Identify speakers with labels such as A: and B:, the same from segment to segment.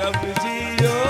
A: ਰੱਬ JIO.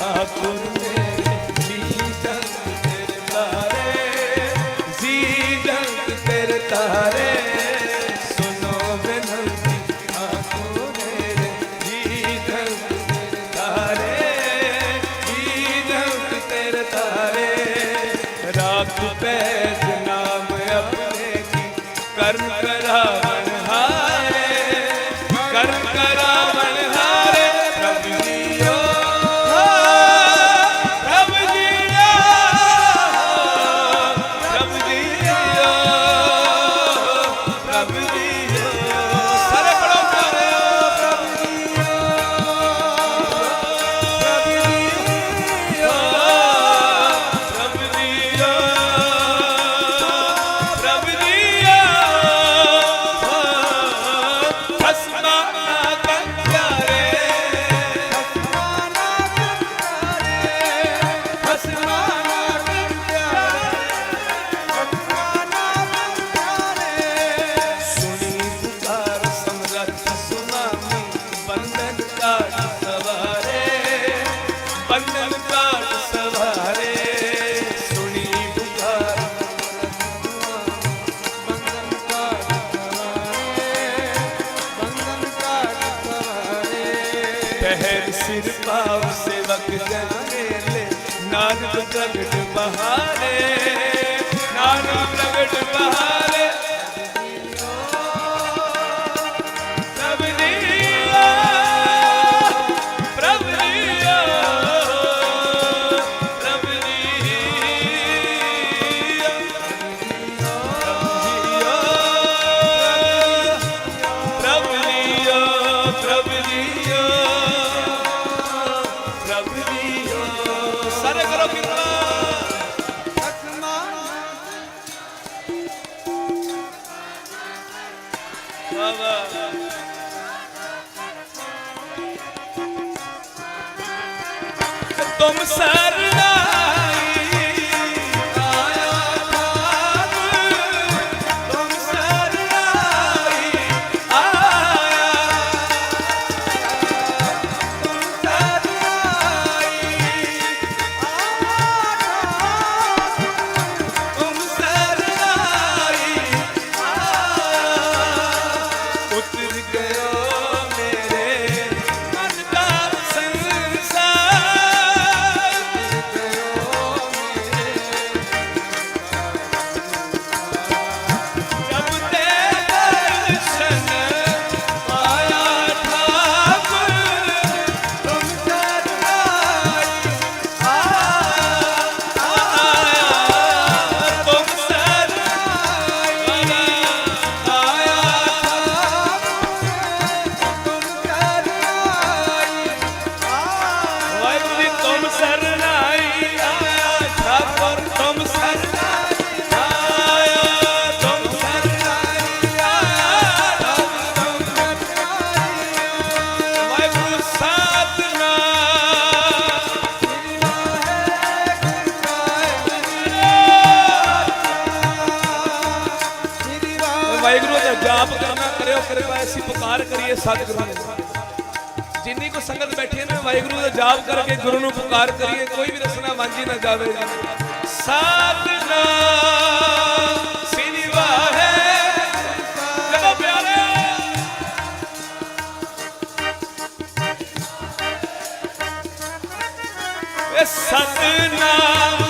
A: acordei. ਮਹਿਰ ਸਿਰ ਪਾਵ ਸੇਵਕ ਜਨ ਮੇਲੇ। ਨਾਨਕ ਪ੍ਰਗਟ ਬਹਾਰੇ। तुम सर ਵਾਹਿਗੁਰੂ ਦਾ ਜਾਪ ਕਰਨਾ ਕਰਿਓ, ਕਿਰਪਾ ਅਸੀਂ ਪੁਕਾਰ ਕਰੀਏ ਸਤਿਗੁਰੂ ਨੂੰ ਜਿੰਨੀ ਕੋ ਸੰਗਤ ਬੈਠੀ ਹੈ ਨਾ, ਵਾਹਿਗੁਰੂ ਦਾ ਜਾਪ ਕਰਕੇ ਗੁਰੂ ਨੂੰ ਪੁਕਾਰ ਕਰੀਏ, ਕੋਈ ਵੀ ਰਸਨਾ ਵਾਂਝੀ ਨਾ ਜਾਵੇ। ਸਤਨਾਮ ਸਤਨਾਮ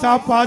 B: சாப்பாடு